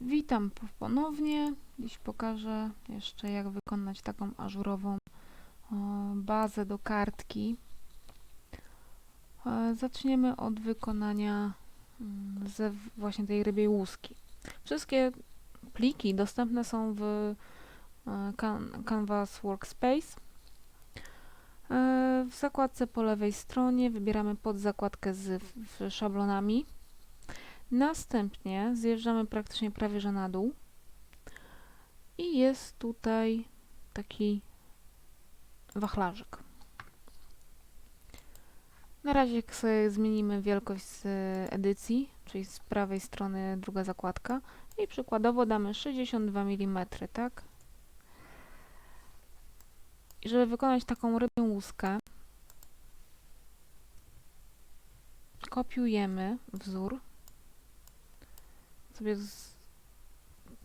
Witam po- ponownie. Dziś pokażę jeszcze jak wykonać taką ażurową o, bazę do kartki. E, Zaczniemy od wykonania mm, ze właśnie tej rybiej łuski. Wszystkie pliki dostępne są w e, Can- Canvas Workspace. E, W zakładce po lewej stronie wybieramy podzakładkę z szablonami. Następnie zjeżdżamy praktycznie prawie że na dół i jest tutaj taki wachlarzyk. Na razie zmienimy wielkość z edycji, czyli z prawej strony druga zakładka i przykładowo damy 62 mm, tak? I żeby wykonać taką rybią łuskę, kopiujemy wzór sobie z,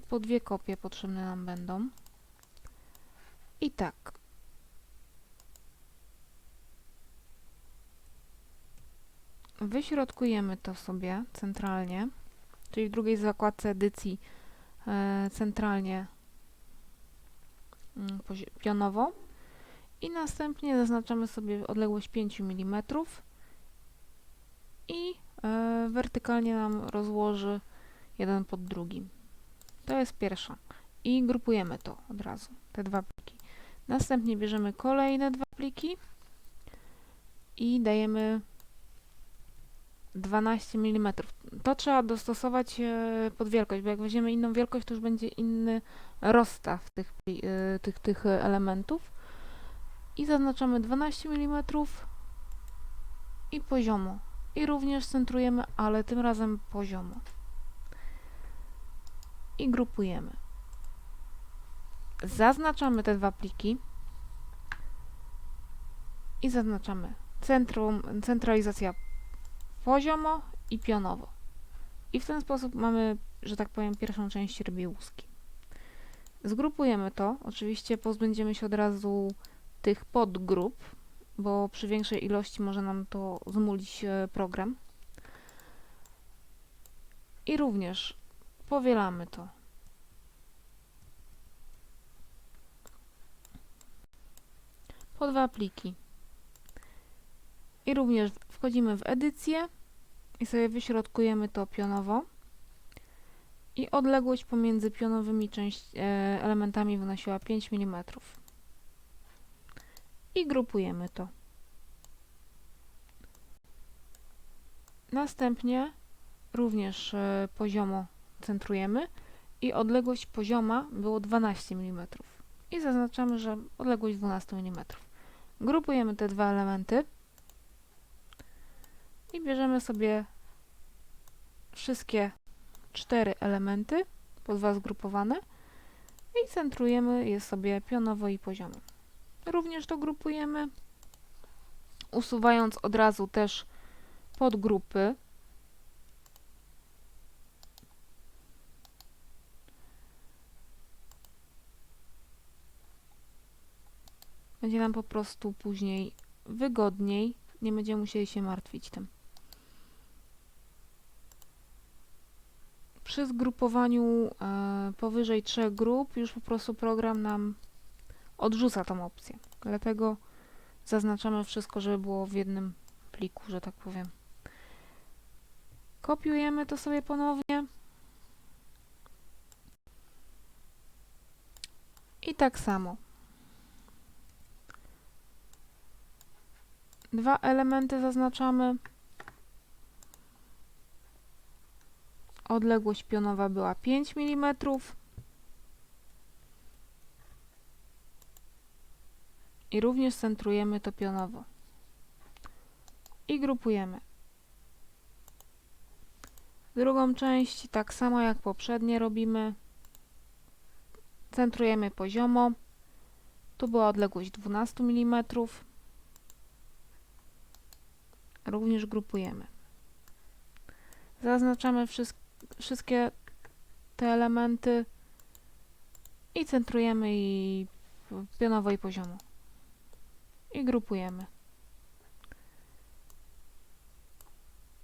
po dwie kopie potrzebne nam będą. I tak. Wyśrodkujemy to sobie centralnie, czyli w drugiej zakładce edycji e, centralnie mm, pionowo i następnie zaznaczamy sobie odległość 5 mm i e, wertykalnie nam rozłoży jeden pod drugim. To jest pierwsza. I grupujemy to od razu, te dwa pliki. Następnie bierzemy kolejne dwa pliki i dajemy 12 mm. To trzeba dostosować e, pod wielkość, bo jak weźmiemy inną wielkość, to już będzie inny rozstaw tych, e, tych, tych elementów. I zaznaczamy 12 mm i poziomo. I również centrujemy, ale tym razem poziomo i grupujemy. Zaznaczamy te dwa pliki i zaznaczamy centrum, centralizacja poziomo i pionowo. I w ten sposób mamy, że tak powiem, pierwszą część rybiej łuski. Zgrupujemy to. Oczywiście pozbędziemy się od razu tych podgrup, bo przy większej ilości może nam to zmulić e, program. I również powielamy to. Po dwa pliki. I również wchodzimy w edycję i sobie wyśrodkujemy to pionowo. I odległość pomiędzy pionowymi część, e, elementami wynosiła 5 mm. I grupujemy to. Następnie również e, poziomo centrujemy i odległość pozioma było 12 mm. I zaznaczamy, że odległość 12 mm. Grupujemy te dwa elementy i bierzemy sobie wszystkie cztery elementy, po dwa zgrupowane i centrujemy je sobie pionowo i poziomo. Również to grupujemy, usuwając od razu też podgrupy Będzie nam po prostu później wygodniej. Nie będziemy musieli się martwić tym. Przy zgrupowaniu e, powyżej trzech grup już po prostu program nam odrzuca tą opcję. Dlatego zaznaczamy wszystko, żeby było w jednym pliku, że tak powiem. Kopiujemy to sobie ponownie. I tak samo. Dwa elementy zaznaczamy. Odległość pionowa była 5 mm. I również centrujemy to pionowo. I grupujemy. Drugą część tak samo jak poprzednie robimy. Centrujemy poziomo. Tu była odległość 12 mm również grupujemy. Zaznaczamy wszyst wszystkie te elementy i centrujemy i pionowo i poziomo. I grupujemy.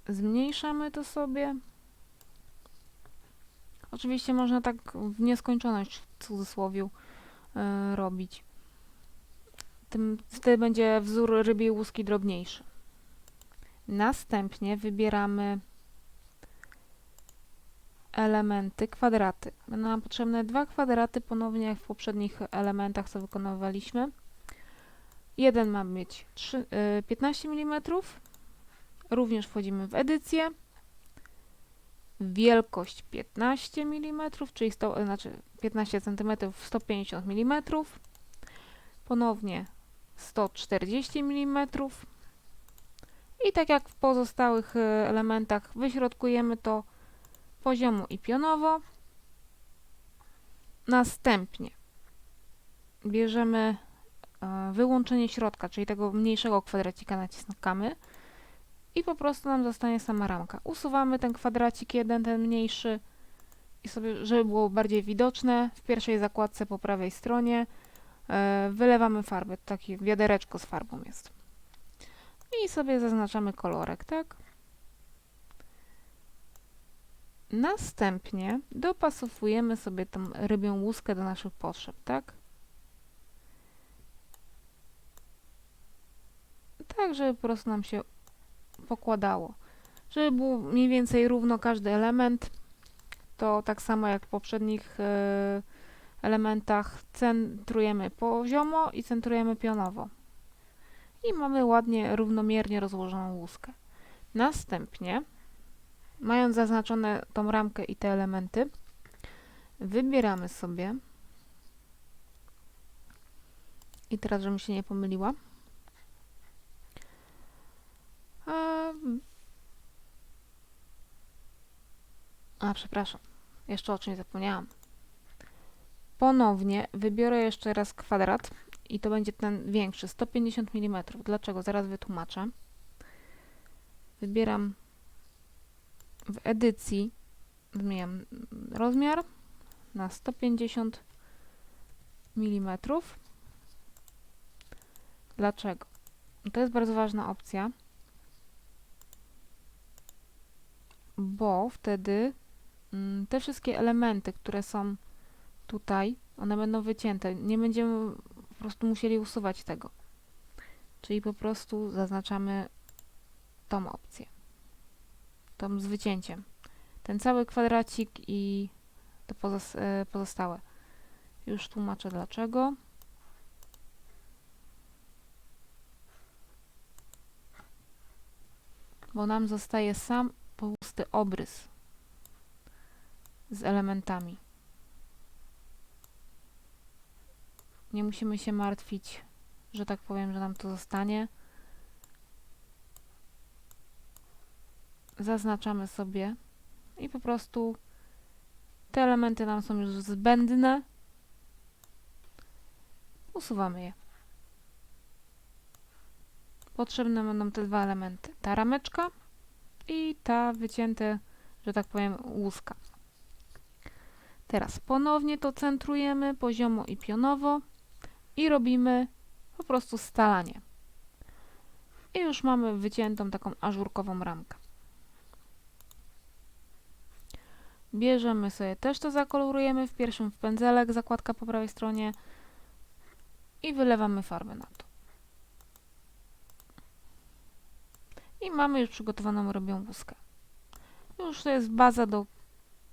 Zmniejszamy to sobie. Oczywiście można tak w nieskończoność w cudzysłowie e, robić. Tym wtedy będzie wzór rybiej łuski drobniejszy. Następnie wybieramy elementy, kwadraty. Będą nam potrzebne dwa kwadraty, ponownie jak w poprzednich elementach, co wykonywaliśmy. Jeden ma mieć 3, y, 15 mm. Również wchodzimy w edycję. Wielkość 15 mm, czyli 100, znaczy 15 cm 150 mm. Ponownie 140 mm. I tak jak w pozostałych y, elementach wyśrodkujemy to poziomo i pionowo. Następnie bierzemy e, wyłączenie środka, czyli tego mniejszego kwadracika naciskamy i po prostu nam zostanie sama ramka. Usuwamy ten kwadracik jeden, ten mniejszy i sobie, żeby było bardziej widoczne, w pierwszej zakładce po prawej stronie e, wylewamy farbę, takie wiadereczko z farbą jest. I sobie zaznaczamy kolorek, tak? Następnie dopasowujemy sobie tą rybią łuskę do naszych potrzeb, tak? Tak, żeby po prostu nam się pokładało. Żeby było mniej więcej równo każdy element, to tak samo jak w poprzednich e, elementach centrujemy poziomo i centrujemy pionowo. I mamy ładnie, równomiernie rozłożoną łuskę. Następnie Mając zaznaczone tą ramkę i te elementy, wybieramy sobie i teraz, żebym się nie pomyliła, a, przepraszam, jeszcze o czymś zapomniałam. Ponownie wybiorę jeszcze raz kwadrat i to będzie ten większy, 150 mm. Dlaczego? Zaraz wytłumaczę. Wybieram w edycji zmieniam rozmiar na 150 mm. Dlaczego? To jest bardzo ważna opcja, bo wtedy mm, te wszystkie elementy, które są tutaj, one będą wycięte. Nie będziemy prostu musieli usuwać tego. Czyli po prostu zaznaczamy tą opcję tą z wycięciem. Ten cały kwadracik i to e, pozostałe. Już tłumaczę dlaczego. Bo nam zostaje sam pusty obrys z elementami. Nie musimy się martwić, że tak powiem, że nam to zostanie. zaznaczamy sobie i po prostu te elementy nam są już zbędne. Usuwamy je. Potrzebne będą te dwa elementy. Ta rameczka i ta wycięte, że tak powiem, łuska. Teraz ponownie to centrujemy poziomo i pionowo i robimy po prostu stalanie. I już mamy wyciętą taką ażurkową ramkę. Bierzemy sobie, też to zakolorujemy w pierwszym w pędzelek, zakładka po prawej stronie i wylewamy farbę na to. I mamy już przygotowaną robią wózkę. Już to jest baza do...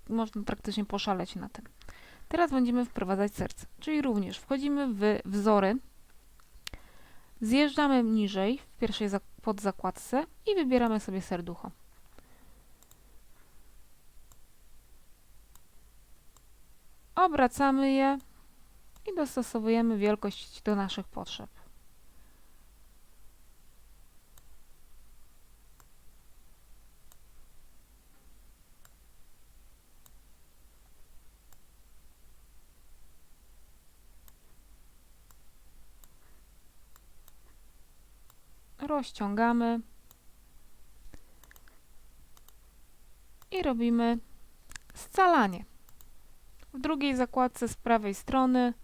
można praktycznie poszaleć na tym. Teraz będziemy wprowadzać serce, czyli również wchodzimy w wzory, zjeżdżamy niżej w pierwszej podzakładce i wybieramy sobie serducho. Obracamy je i dostosowujemy wielkość do naszych potrzeb. ściągamy i robimy scalanie. W drugiej zakładce z prawej strony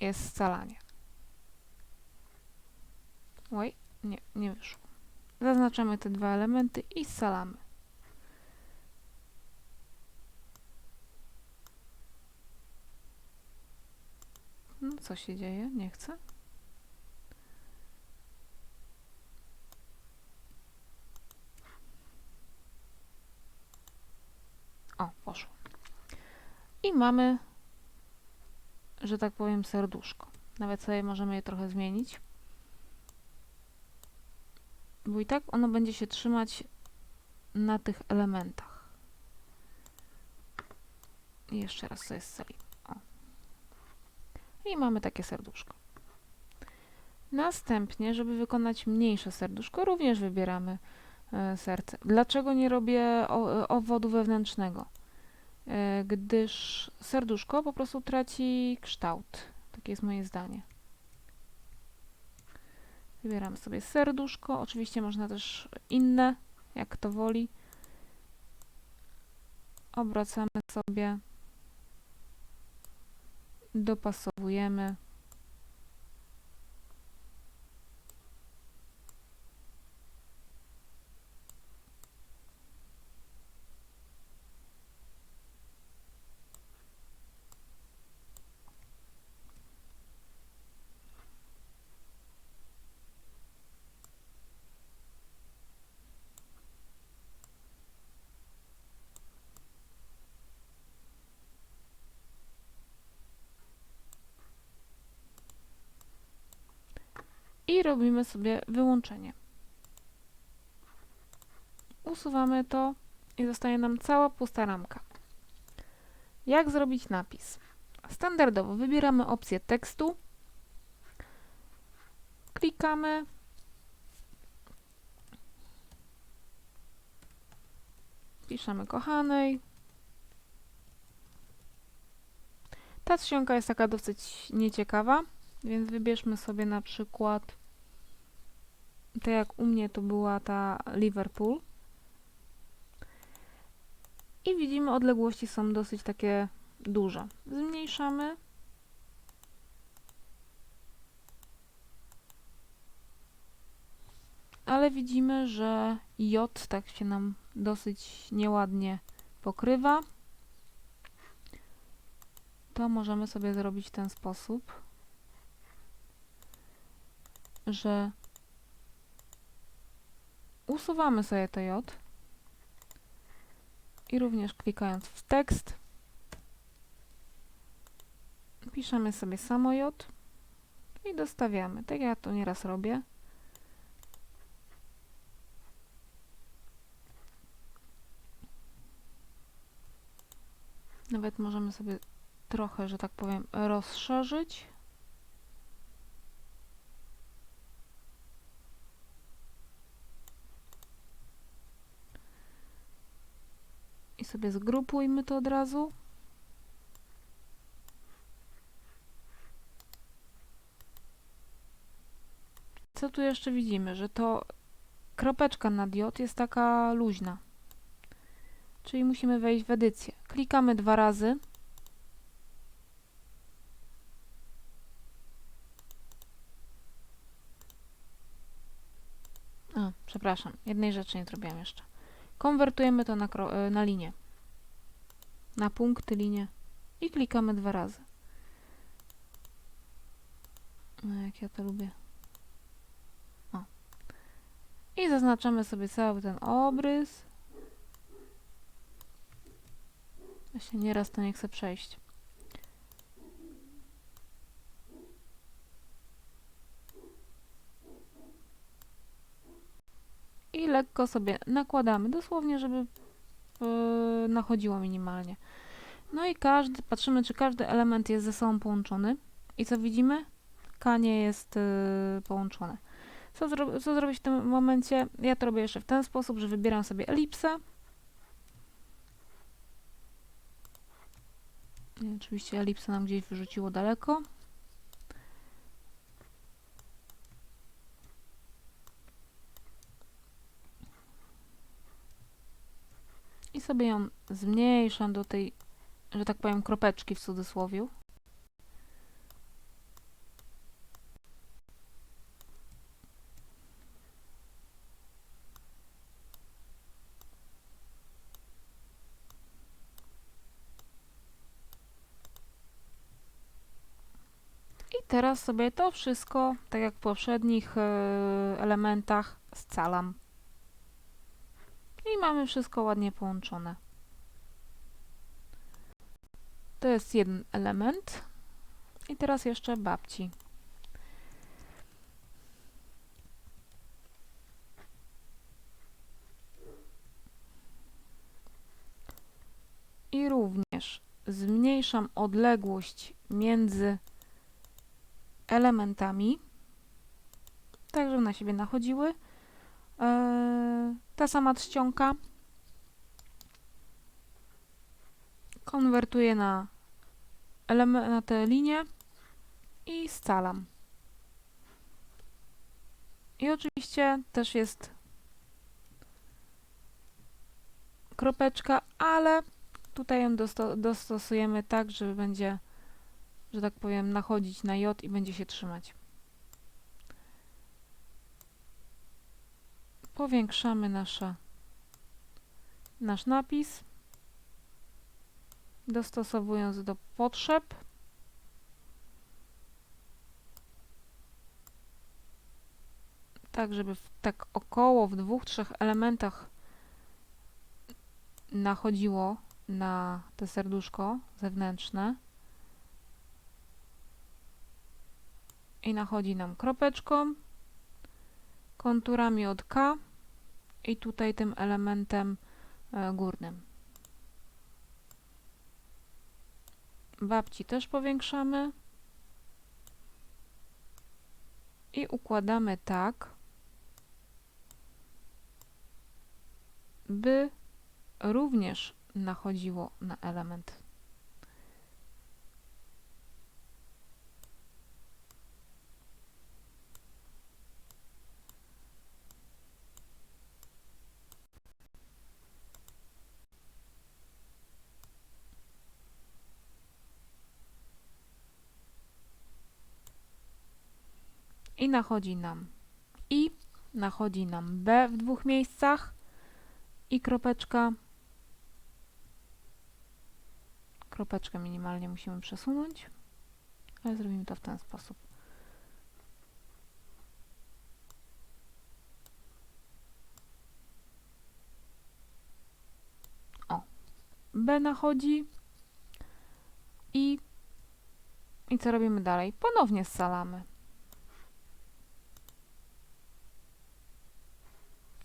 jest scalanie. Oj, nie, nie wyszło. Zaznaczamy te dwa elementy i scalamy. No co się dzieje? Nie chcę. I mamy, że tak powiem, serduszko. Nawet sobie możemy je trochę zmienić. Bo i tak ono będzie się trzymać na tych elementach. I jeszcze raz sobie scalimy. O. I mamy takie serduszko. Następnie, żeby wykonać mniejsze serduszko, również wybieramy e, serce. Dlaczego nie robię o, e, wewnętrznego? E, gdyż serduszko po prostu traci kształt. Takie jest moje zdanie. Wybieramy sobie serduszko. Oczywiście można też inne, jak kto woli. Obracamy sobie. Dopasowujemy. I robimy sobie wyłączenie. Usuwamy to i zostaje nam cała pusta ramka. Jak zrobić napis? Standardowo wybieramy opcję tekstu, klikamy, piszemy kochanej. Ta czcionka jest taka dosyć nieciekawa. Więc wybierzmy sobie na przykład, tak jak u mnie to była ta Liverpool. I widzimy, odległości są dosyć takie duże. Zmniejszamy. Ale widzimy, że J tak się nam dosyć nieładnie pokrywa. To możemy sobie zrobić w ten sposób że usuwamy sobie to J i również klikając w tekst piszemy sobie samo J i dostawiamy. Tak ja to nieraz robię. Nawet możemy sobie trochę, że tak powiem, rozszerzyć. Sobie zgrupujmy to od razu. Co tu jeszcze widzimy? Że to kropeczka na diod jest taka luźna. Czyli musimy wejść w edycję. Klikamy dwa razy. A, przepraszam, jednej rzeczy nie zrobiłam jeszcze. Konwertujemy to na, na linię. Na punkty, linię. I klikamy dwa razy. No jak ja to lubię. O. I zaznaczamy sobie cały ten obrys. Właśnie nieraz to nie chcę przejść. i lekko sobie nakładamy, dosłownie, żeby nachodziło minimalnie. No i każdy, patrzymy, czy każdy element jest ze sobą połączony. I co widzimy? K nie jest yy, połączone. Co, zro co zrobić w tym momencie? Ja to robię jeszcze w ten sposób, że wybieram sobie elipsę. I oczywiście elipsa nam gdzieś wyrzuciło daleko. Sobie ją zmniejszam do tej, że tak powiem, kropeczki w cudzysłowie. Teraz sobie to wszystko, tak jak w poprzednich e, elementach, scalam. I mamy wszystko ładnie połączone. To jest jeden element. I teraz jeszcze babci. I również zmniejszam odległość między elementami, tak żeby na siebie nachodziły. Eee, ta sama czcionka konwertuję na, eleme- na te linie i scalam. I oczywiście też jest kropeczka, ale tutaj ją dosto- dostosujemy tak, żeby będzie, że tak powiem, nachodzić na J i będzie się trzymać. Powiększamy nasze, nasz napis, dostosowując do potrzeb. Tak, żeby w, tak około w dwóch, trzech elementach nachodziło na te serduszko zewnętrzne. I nachodzi nam kropeczką, konturami od K i tutaj tym elementem e, górnym. Babci też powiększamy i układamy tak, by również nachodziło na element. I nachodzi nam I, nachodzi nam B w dwóch miejscach i kropeczka Kropeczkę minimalnie musimy przesunąć, ale zrobimy to w ten sposób. O, B nachodzi i, i co robimy dalej? Ponownie scalamy.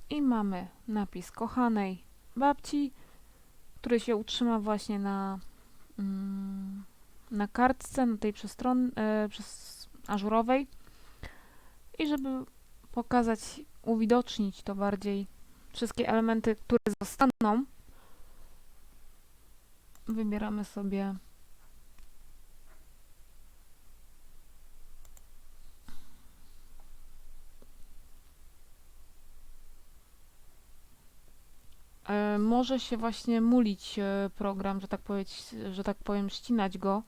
I mamy napis kochanej babci, który się utrzyma właśnie na Mm, na kartce, na tej przestron, e, przez ażurowej. I żeby pokazać, uwidocznić to bardziej wszystkie elementy, które zostaną, wybieramy sobie E, może się właśnie mulić e, program, że tak, że tak powiem, ścinać go,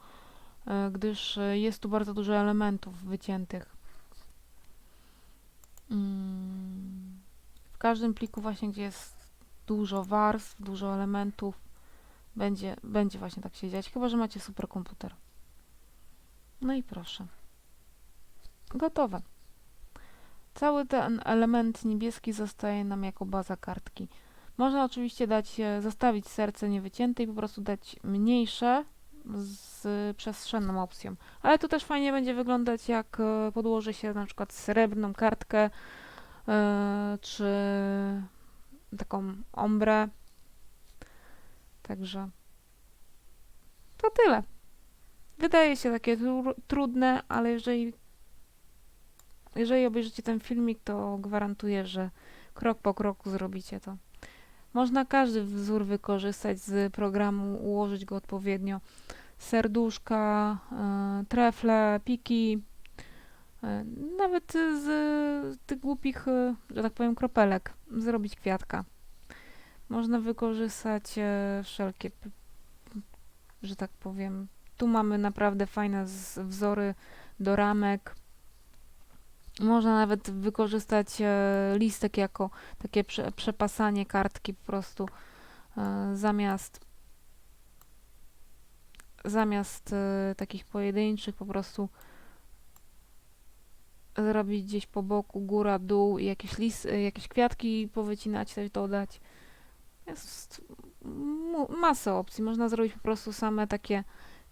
e, gdyż jest tu bardzo dużo elementów wyciętych. Mm. W każdym pliku właśnie, gdzie jest dużo warstw, dużo elementów, będzie, będzie właśnie tak się dziać, chyba, że macie superkomputer. No i proszę. Gotowe. Cały ten element niebieski zostaje nam jako baza kartki. Można oczywiście dać, e, zostawić serce niewycięte i po prostu dać mniejsze z przestrzenną opcją. Ale to też fajnie będzie wyglądać, jak e, podłoży się na przykład srebrną kartkę yy, czy taką ombrę. Także to tyle. Wydaje się takie tru trudne, ale jeżeli, jeżeli obejrzycie ten filmik, to gwarantuję, że krok po kroku zrobicie to. Można każdy wzór wykorzystać z programu, ułożyć go odpowiednio. Serduszka, y, trefle, piki, y, nawet z tych głupich, y, że tak powiem, kropelek zrobić kwiatka. Można wykorzystać wszelkie, że tak powiem. Tu mamy naprawdę fajne wzory do ramek, można nawet wykorzystać e, listek jako takie prze, przepasanie kartki po prostu e, zamiast zamiast e, takich pojedynczych po prostu zrobić gdzieś po boku, góra, dół i jakieś lis, jakieś kwiatki powycinać, coś dodać. Jest masę opcji. Można zrobić po prostu same takie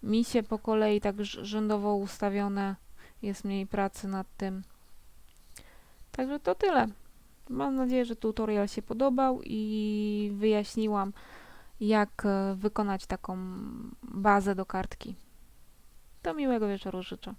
misie po kolei, tak rzędowo ustawione. Jest mniej pracy nad tym. Także to tyle. Mam nadzieję, że tutorial się podobał i wyjaśniłam, jak e, wykonać taką bazę do kartki. Do miłego wieczoru życzę.